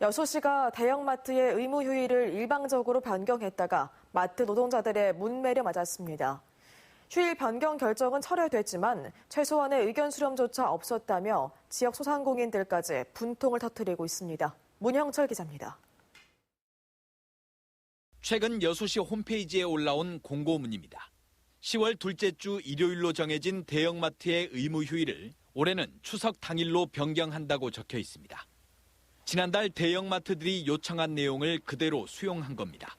여수시가 대형마트의 의무 휴일을 일방적으로 변경했다가 마트 노동자들의 문매를 맞았습니다. 휴일 변경 결정은 철회됐지만 최소한의 의견 수렴조차 없었다며 지역 소상공인들까지 분통을 터뜨리고 있습니다. 문형철 기자입니다. 최근 여수시 홈페이지에 올라온 공고문입니다. 10월 둘째 주 일요일로 정해진 대형마트의 의무 휴일을 올해는 추석 당일로 변경한다고 적혀 있습니다. 지난달 대형마트들이 요청한 내용을 그대로 수용한 겁니다.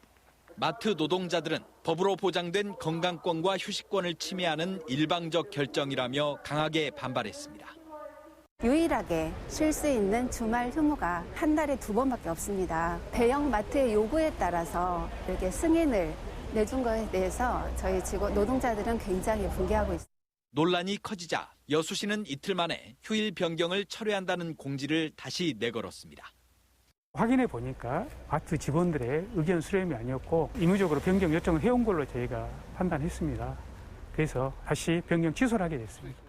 마트 노동자들은 법으로 보장된 건강권과 휴식권을 침해하는 일방적 결정이라며 강하게 반발했습니다. 유일하게 쉴 수 있는 주말 휴무가 한 달에 두 번밖에 없습니다. 대형 마트의 요구에 따라서 이렇게 승인을 내준 것에 대해서 저희 직원 노동자들은 굉장히 분개하고 있습니다. 논란이 커지자 여수시는 이틀 만에 휴일 변경을 철회한다는 공지를 다시 내걸었습니다. 확인해 보니까 마트 직원들의 의견 수렴이 아니었고 의무적으로 변경 요청을 해온 걸로 저희가 판단했습니다. 그래서 다시 변경 취소를 하게 됐습니다.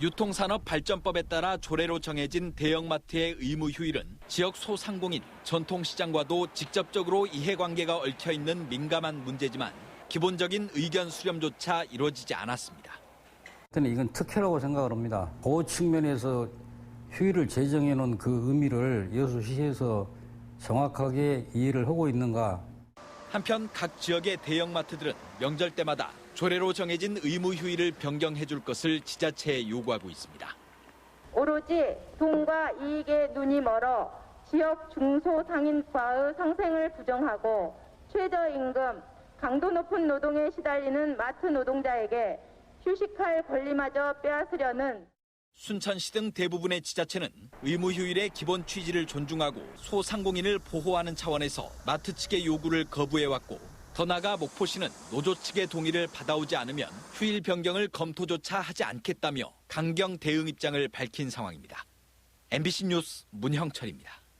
유통산업 발전법에 따라 조례로 정해진 대형마트의 의무 휴일은 지역 소상공인, 전통시장과도 직접적으로 이해관계가 얽혀 있는 민감한 문제지만 기본적인 의견 수렴조차 이루어지지 않았습니다. 저는 이건 특혜라고 생각을 합니다. 그 측면에서 휴일을 제정해 놓은 그 의미를 여수시에서 정확하게 이해를 하고 있는가 한편 각 지역의 대형마트들은 명절 때마다 조례로 정해진 의무 휴일을 변경해 줄 것을 지자체에 요구하고 있습니다. 오로지 돈과 이익에 눈이 멀어 지역 중소상인과의 상생을 부정하고 최저임금, 강도 높은 노동에 시달리는 마트 노동자에게 휴식할 권리마저 빼앗으려는 순천시 등 대부분의 지자체는 의무 휴일의 기본 취지를 존중하고 소상공인을 보호하는 차원에서 마트 측의 요구를 거부해왔고 더 나아가 목포시는 노조 측의 동의를 받아오지 않으면 휴일 변경을 검토조차 하지 않겠다며 강경 대응 입장을 밝힌 상황입니다. MBC 뉴스 문형철입니다.